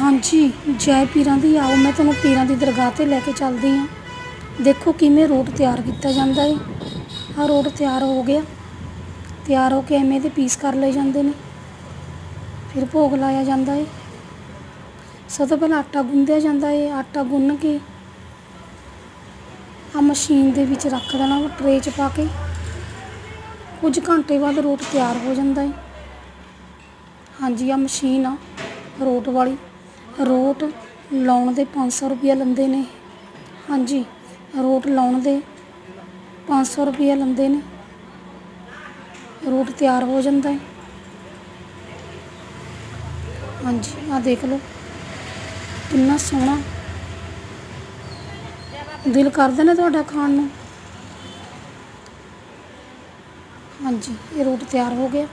ਹਾਂਜੀ, ਜੈ ਪੀਰਾਂ ਦੀ ਆਓ, ਮੈਂ ਤੁਹਾਨੂੰ ਪੀਰਾਂ ਦੀ ਦਰਗਾਹ ਤੇ ਲੈ ਕੇ ਚੱਲਦੀ ਹਾਂ। ਦੇਖੋ ਕਿਵੇਂ ਰੋਟ ਤਿਆਰ ਕੀਤਾ ਜਾਂਦਾ ਹੈ ਆਹ ਰੋਟ ਤਿਆਰ ਹੋ ਗਿਆ। ਤਿਆਰ ਹੋ ਕੇ ਐਵੇਂ ਦੇ ਪੀਸ ਕਰ ਲਏ ਜਾਂਦੇ ਨੇ। ਫਿਰ ਭੋਗ ਲਾਇਆ ਜਾਂਦਾ ਹੈ ਸਭ ਤੋਂ ਪਹਿਲਾਂ ਆਟਾ ਗੁੰਦਿਆ ਜਾਂਦਾ ਹੈ ਆਟਾ ਗੁੰਨ ਕੇ ਆ ਮਸ਼ੀਨ ਦੇ ਵਿੱਚ ਰੱਖ ਦੇਣਾ, ਉਹ ਟਰੇ 'ਚ ਪਾ ਕੇ। ਕੁਝ ਘੰਟੇ ਬਾਅਦ ਰੋਟ ਤਿਆਰ ਹੋ ਜਾਂਦਾ ਹੈ ਹਾਂਜੀ ਆ ਮਸ਼ੀਨ ਆ ਰੋਟ ਵਾਲੀ। ਰੋਟ ਲਾਉਣ ਦੇ 500 ਰੁਪਏ ਲੈਂਦੇ ਨੇ। ਹਾਂਜੀ, ਰੋਟ ਲਾਉਣ ਦੇ 500 ਰੁਪਏ ਲੈਂਦੇ ਨੇ। ਰੋਟ ਤਿਆਰ ਹੋ ਜਾਂਦਾ ਹੈ। ਹਾਂਜੀ ਆ ਦੇਖ ਲਓ। ਕਿੰਨਾ ਸੋਹਣਾ। ਦਿਲ ਕਰਦਾ ਨਾ ਤੁਹਾਡਾ ਖਾਣ ਨੂੰ। ਹਾਂਜੀ, ਇਹ ਰੋਟ ਤਿਆਰ ਹੋ ਗਿਆ।